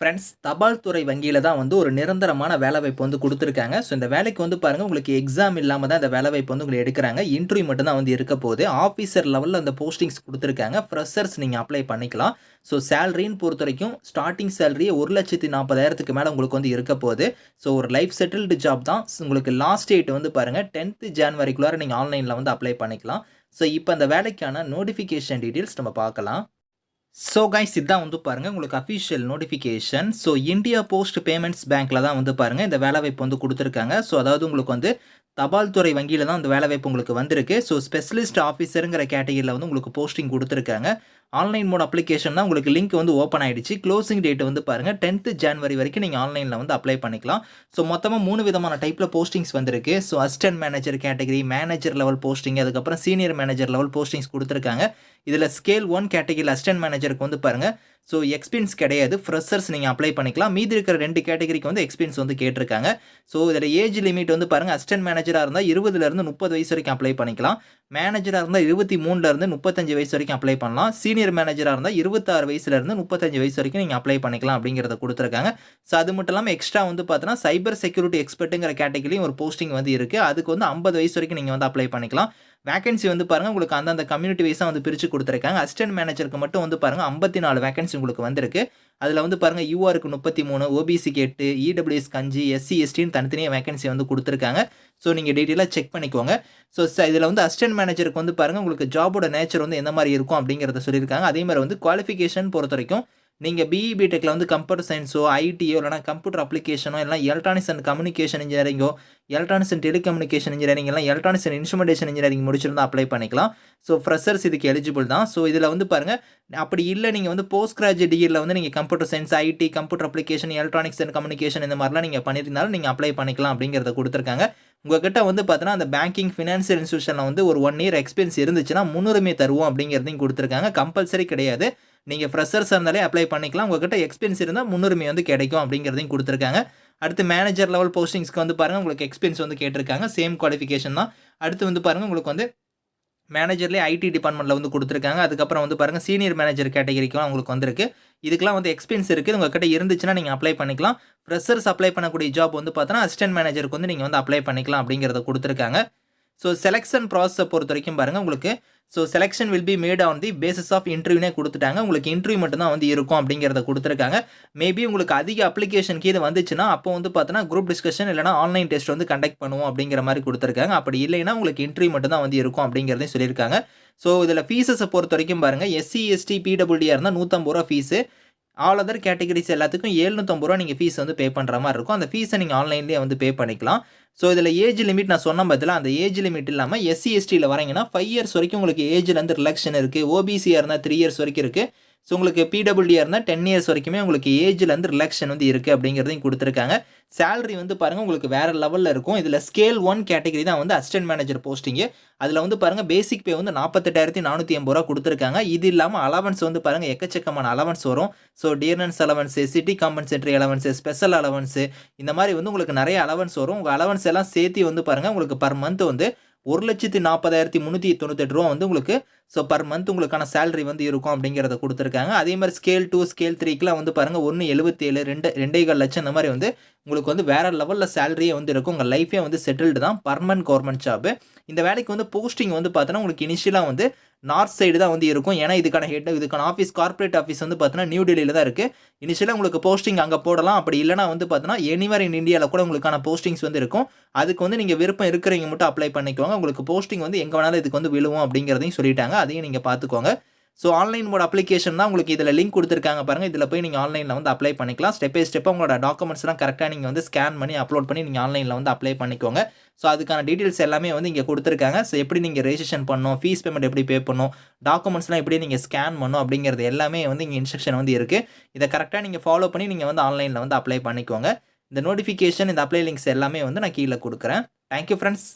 Friends தபால் துறை வங்கியில் தான் வந்து ஒரு நிரந்தரமான வேலைவாய்ப்பு வந்து கொடுத்துருக்காங்க. ஸோ இந்த வேலைக்கு வந்து பாருங்கள் உங்களுக்கு எக்ஸாம் இல்லாமல் தான் இந்த வேலைவாய்ப்பு வந்து உங்களுக்கு எடுக்கிறாங்க. இன்டர்வியூ மட்டும் தான் வந்து இருக்க போகுது. ஆஃபீஸர் லெவலில் அந்த போஸ்டிங்ஸ் கொடுத்துருக்காங்க. ஃப்ரெஷர்ஸ் நீங்கள் அப்ளை பண்ணிக்கலாம். ஸோ சேலரின்னு பொறுத்த வரைக்கும் ஸ்டார்டிங் சேலரி ஒரு லட்சத்தி நாற்பதாயிரத்துக்கு மேலே உங்களுக்கு வந்து இருக்க போகுது. ஸோ ஒரு லைஃப் செட்டில்டு ஜாப் தான். உங்களுக்கு லாஸ்ட் டேட் வந்து பாருங்கள் டென்த்து ஜான்வரிக்குள்ளார நீங்கள் ஆன்லைனில் வந்து அப்ளை பண்ணிக்கலாம். ஸோ இப்போ அந்த வேலைக்கான நோட்டிஃபிகேஷன் டீட்டெயில்ஸ் நம்ம பார்க்கலாம். ஸோ கைஸ் இதான் வந்து பாருங்கள் உங்களுக்கு official notification so India post payments பேங்க்கில் தான் வந்து பாருங்கள் இந்த வேலைவாய்ப்பு வந்து கொடுத்துருக்காங்க. ஸோ அதாவது உங்களுக்கு வந்து தபால் துறை வங்கியில் தான் இந்த வேலைவாய்ப்பு உங்களுக்கு வந்திருக்கு. ஸோ ஸ்பெஷலிஸ்ட் ஆஃபீஸருங்கிற கேட்டகரியில் வந்து உங்களுக்கு போஸ்டிங் கொடுத்துருக்காங்க. ஆன்லைன் மோட் அப்ளிகேஷன் தான் உங்களுக்கு லிங்க் வந்து ஓப்பன் ஆகிடுச்சு க்ளோசிங் டேட் வந்து பாருங்கள் டென்த்து ஜான்வரி வரைக்கும் நீங்கள் ஆன்லைனில் வந்து அப்ளை பண்ணிக்கலாம். ஸோ மொத்தமாக மூணு விதமான டைப்பில் போஸ்டிங்ஸ் வந்திருக்கு. So assistant manager category manager level posting அதுக்கப்புறம் சீனியர் மேனேஜர் லெவல் போஸ்டிங்ஸ் கொடுத்துருக்காங்க. இதில் ஸ்கேல் ஒன் கேட்டகிரியில் அசிஸ்டன்ட் மேனேஜருக்கு வந்து பாருங்கள் ஸோ எக்ஸ்பீரியன்ஸ் கிடையாது. ஃப்ரெஷர்ஸ் நீங்கள் அப்ளை பண்ணிக்கலாம். மீதி இருக்கிற ரெண்டு கேட்டகரிக்கு வந்து எக்ஸ்பீரியன்ஸ் வந்து கேட்டிருக்காங்க. ஸோ இதில் ஏஜ் லிமிட் வந்து பாருங்கள் அசிஸ்டன்ட் மேனேஜராக இருந்தால் இருபதுலேருந்து முப்பது வயசு வரைக்கும் அப்ளை பண்ணிக்கலாம். மேனேஜராக இருந்தால் இருபத்தி மூணுலேருந்து முப்பத்தஞ்சு வயசு வரைக்கும் அப்ளை பண்ணலாம். சீனியர் மேனேஜராக இருந்தால் இருபத்தாறு வயசுலேருந்து முப்பத்தஞ்சு வயசு வரைக்கும் நீங்கள் அப்ளை பண்ணிக்கலாம் அப்படிங்கிறத கொடுத்துருக்காங்க. ஸோ அது மட்டும் இல்லாமல் எக்ஸ்ட்ரா வந்து பார்த்தோன்னா சைபர் செக்யூரிட்டி எக்ஸ்பர்ட்டுங்கிற கேட்டகரியும் ஒரு போஸ்டிங் வந்து இருக்குது அதுக்கு வந்து ஐம்பது வயசு வரைக்கும் நீங்கள் வந்து அப்ளை பண்ணிக்கலாம். வேகன்சி வந்து பாருங்கள் உங்களுக்கு அந்தந்த கம்யூனிட்டி வைஸாக வந்து பிரித்து கொடுத்துருக்காங்க. அசிஸ்டன்ட் மேனேஜருக்கு மட்டும் வந்து பாருங்கள் ஐம்பத்தி நாலு வேகன்சி உங்களுக்கு வந்திருக்கு. அதில் வந்து பாருங்கள் யூஆருக்கு முப்பத்தி மூணு ஓபிசிக்கு எட்டு இடபிள்யூஎஸ்க்கு அஞ்சு எஸ்சி எஸ்டின்னு தனித்தனியாக வேகன்சி வந்து கொடுத்துருக்காங்க. ஸோ நீங்கள் டீட்டெயிலாக செக் பண்ணிக்கோங்க. ஸோ இதில் வந்து அசிஸ்டன்ட் மேனேஜருக்கு வந்து பாருங்கள் உங்களுக்கு ஜாபோட நேச்சர் வந்து எந்த மாதிரி இருக்கும் அப்படிங்கிறத சொல்லியிருக்காங்க. அதே மாதிரி வந்து குவாலிஃபிகேஷன் பொறுத்த வரைக்கும் நீங்கள் பிஇ பிடெக்கில் வந்து கம்ப்யூட்டர் சயின்ஸோ ஐடியோ இல்லைனா கம்ப்யூட்டர் அப்ளிகேஷனோ இல்லை எலக்ட்ரானிக்ஸ் அண்ட் கம்யூனிகேஷன் இன்ஜினியரிங்கோ எலக்ட்ரானிக்ஸ் அண்ட் டெலிகம்யூனிகேஷன் இன்ஜினியரிங் எல்லாம் எலக்ட்ரானிக்ஸ் அண்ட் இன்ஸ்ட்ருமெண்டேஷன் இன்ஜினியரிங் முடிச்சிருந்தால் அப்ளை பண்ணிக்கலாம். ஸோ ஃப்ரெஷர்ஸ் இதுக்கு எலிஜிபிள் தான். ஸோ இதில் வந்து பாருங்கள் அப்படி இல்லை நீங்கள் வந்து போஸ்ட் கிராஜுவேட் டிகிரியில் வந்து நீங்கள் computer science IT computer application electronics and communication இந்த மாதிரிலாம் நீங்கள் பண்ணியிருந்தாலும் நீங்கள் அப்ளை பண்ணிக்கலாம் அப்படிங்கிறத கொடுத்துருக்காங்க. உங்ககிட்ட வந்து பார்த்தீங்கன்னா அந்த பேங்கிங் ஃபினான்ஷியல் இன்ஸ்டியூஷனில் வந்து ஒரு ஒன் இயர் எக்ஸ்பீரியன்ஸ் இருந்துச்சுன்னா முன்னுரிமை தருவோம் அப்படிங்கிறதையும் கொடுத்துருக்காங்க. கம்பல்சரி கிடையாது. நீங்கள் ஃப்ரெஷர்ஸாக இருந்தாலே அப்ளை பண்ணிக்கலாம். உங்ககிட்ட எக்ஸ்பீரியன்ஸ் இருந்தால் முன்னுரிமை வந்து கிடைக்கும் அப்படிங்கிறதையும் கொடுத்துருக்காங்க. அடுத்து மேனேஜர் லெவல் போஸ்டிங்ஸ்க்கு வந்து பாருங்கள் உங்களுக்கு எக்ஸ்பீரியன்ஸ் வந்து கேட்டிருக்காங்க. சேம் குவாலிஃபிகேஷன் தான். அடுத்து வந்து பாருங்கள் உங்களுக்கு வந்து மேனேஜர்லேயே ஐடி டிபார்ட்மெண்ட்டில் வந்து கொடுத்துருக்காங்க. அதுக்கப்புறம் வந்து பாருங்கள் சீனியர் மேனேஜர் கேட்டகரிக்கெலாம் உங்களுக்கு வந்திருக்கு. இதுக்கெலாம் வந்து எக்ஸ்பீரியன்ஸ் இருக்குது உங்கள்கிட்ட இருந்துச்சுன்னா நீங்கள் அப்ளை பண்ணிக்கலாம். ஃப்ரெஷர்ஸ் அப்ளை பண்ணக்கூடிய ஜாப் வந்து பார்த்தோன்னா அசிஸ்டன்ட் மேனேஜருக்கு வந்து நீங்கள் வந்து அப்ளை பண்ணிக்கலாம் அப்படிங்கிறத கொடுத்துருக்காங்க. ஸோ செலெக்ஷன் ப்ராசஸை பொறுத்த வரைக்கும் பாருங்கள் உங்களுக்கு so selection will be made on the basis of இன்டர்வியூனே கொடுத்துட்டாங்க. உங்களுக்கு இன்டர்வியூ மட்டும் தான் வந்து இருக்கும் அப்படிங்கிறத கொடுத்துருக்காங்க. மேபி உங்களுக்கு அதிக அப்ளிகேஷன் கீழே வந்துச்சுன்னா அப்போ வந்து பார்த்தோன்னா குரூப் டிஸ்கஷன் இல்லைனா ஆன்லைன் டெஸ்ட் வந்து கண்டக்ட் பண்ணுவோம் அப்படிங்கிற மாதிரி கொடுத்துருக்காங்க. அப்படி இல்லைன்னா உங்களுக்கு இன்டர்வியூ மட்டும் தான் வந்து இருக்கும் அப்படிங்கிறதையும் சொல்லியிருக்காங்க. ஸோ இதில் ஃபீஸஸை பொறுத்த வரைக்கும் பாருங்கள் எஸ்சி எஸ்டி பிடபிள்யூடியாக இருந்தால் நூற்றம்பது ரூபா ஃபீஸு ஆல் அதர் கேட்டகரிஸ் எல்லாத்துக்கும் ஏழ்நூற்றம்பது ரூபா நீங்கள் ஃபீஸ் வந்து பே பண்ணுற மாதிரி இருக்கும். அந்த ஃபீஸை நீங்கள் ஆன்லைன்லேயே வந்து பே பண்ணிக்கலாம். ஸோ இதில் ஏஜ் லிமிட் நான் சொன்ன பதில் அந்த ஏஜ் லிமிட் இல்லாமல் எஸ்சி எஸ்டியில் வரீங்கன்னா ஃபைவ் இயர்ஸ் வரைக்கும் உங்களுக்கு ஏஜ்லேருந்து ரிலக்ஷன் இருக்குது ஓபிசியாக இருந்தால் த்ரீ இயர்ஸ் வரைக்கும் இருக்குது ஸோ உங்களுக்கு பிடபிள்யூடியாக இருந்தால் டென் இயர்ஸ் வரைக்குமே உங்களுக்கு ஏஜ்லேருந்து ரிலாக்ஷன் வந்து இருக்குது அப்படிங்கிறதையும் கொடுத்துருக்காங்க. சேலரி வந்து பாருங்கள் உங்களுக்கு வேறு லெவலில் இருக்கும். இதில் ஸ்கேல் ஒன் கேட்டகரி தான் வந்து அசிஸ்டன்ட் மேனேஜர் போஸ்டிங்கு அதில் வந்து பாருங்கள் பேசிக் பே வந்து நாற்பத்தெட்டாயிரத்தி நானூற்றி எண்பது ரூபா கொடுத்துருக்காங்க. இது இல்லாமல் அலவன்ஸ் வந்து பாருங்கள் எக்கச்சக்கமான அலவன்ஸ் வரும். So dearness allowance city compensatory allowance special allowance இந்த மாதிரி வந்து உங்களுக்கு நிறைய அலவன்ஸ் வரும். உங்கள் அலவன்ஸ் எல்லாம் சேர்த்து வந்து பாருங்கள் உங்களுக்கு பர் மந்த் வந்து ஒரு லட்சத்தி நாற்பதாயிரத்தி முந்நூற்றி தொண்ணூத்தெட்டு ரூபா வந்து உங்களுக்கு ஸோ பர் மந்த் உங்களுக்கான சேலரி வந்து இருக்கும் அப்படிங்கிறத கொடுத்துருக்காங்க. அதே மாதிரி ஸ்கேல் டூ ஸ்கேல் த்ரீக்கெலாம் வந்து பாருங்கள் ஒன்று எழுபத்தேழு ரெண்டு ரெண்டே கால் லட்சம் இந்த மாதிரி வந்து உங்களுக்கு வந்து வேறு லெவலில் சேலரியே வந்து இருக்கும். உங்கள் லைஃபே வந்து செட்டில்டு தான். பர்மனன்ட் கவர்மெண்ட் ஜாப் இந்த வேலைக்கு வந்து போஸ்டிங் வந்து பார்த்தோன்னா உங்களுக்கு இனிஷியலாக வந்து நார்த் சைடு தான் வந்து இருக்கும். ஏன்னா இதுக்கான ஹெட் இதுக்கான ஆஃபீஸ் கார்ப்பரேட் ஆஃபீஸ் வந்து பார்த்தீங்கன்னா நியூ டெல்லியில் தான் இருக்குது இனிஷியலாக உங்களுக்கு போஸ்டிங் அங்கே போடலாம். அப்படி இல்லைனா வந்து பார்த்தீங்கன்னா எனிவர் இன் இந்தியாவில் கூட உங்களுக்கான போஸ்டிங்ஸ் வந்து இருக்கும். அதுக்கு வந்து நீங்கள் விருப்பம் இருக்கிறவங்க மட்டும் அப்ளை பண்ணிக்கோங்க. உங்களுக்கு போஸ்டிங் வந்து எங்கே வேணாலும் இதுக்கு வந்து விழுவும் அப்படிங்கிறதையும் சொல்லிட்டாங்க. அதையும் நீங்கள் பார்த்துக்கோங்க ஸோ ஆன்லைன் மோட் அப்ளிகேஷன் தான் உங்களுக்கு இதில் லிங்க் கொடுத்துருக்காங்க பாருங்கள் இதில் போய் நீங்கள் ஆன்லைனில் வந்து அப்ளை பண்ணிக்கலாம். ஸ்டெப் பை ஸ்டெப்பாக உங்களோட டாக்குமெண்ட்ஸ்லாம் கரெக்டாக நீங்கள் வந்து ஸ்கேன் பண்ணி அப்லோட் பண்ணி நீங்கள் ஆன்லைனில் வந்து அப்ளை பண்ணிக்கோங்க. ஸோ அதுக்கான டீட்டெயில்ஸ் எல்லாமே வந்து இங்கே கொடுத்துருக்காங்க. ஸோ எப்படி நீங்கள் ரெஜிஸ்ட்ரேஷன் பண்ணணும் ஃபீஸ் பேமெண்ட் எப்படி பே பண்ணணும் டாக்குமெண்ட்ஸ்லாம் எப்படி நீங்கள் ஸ்கேன் பண்ணணும் அப்படிங்கிறது எல்லாமே வந்து இங்கே இன்ஸ்ட்ரக்ஷன் வந்து இருக்குது இதை கரெக்டாக நீங்கள் ஃபாலோ பண்ணி நீங்கள் வந்து ஆன்லைனில் வந்து அப்ளை பண்ணிக்கோங்க. இந்த நோட்டிஃபிகேஷன் இந்த அப்ளை லிங்க்ஸ் எல்லாமே வந்து நான் கீழே கொடுக்குறேன். Thank you friends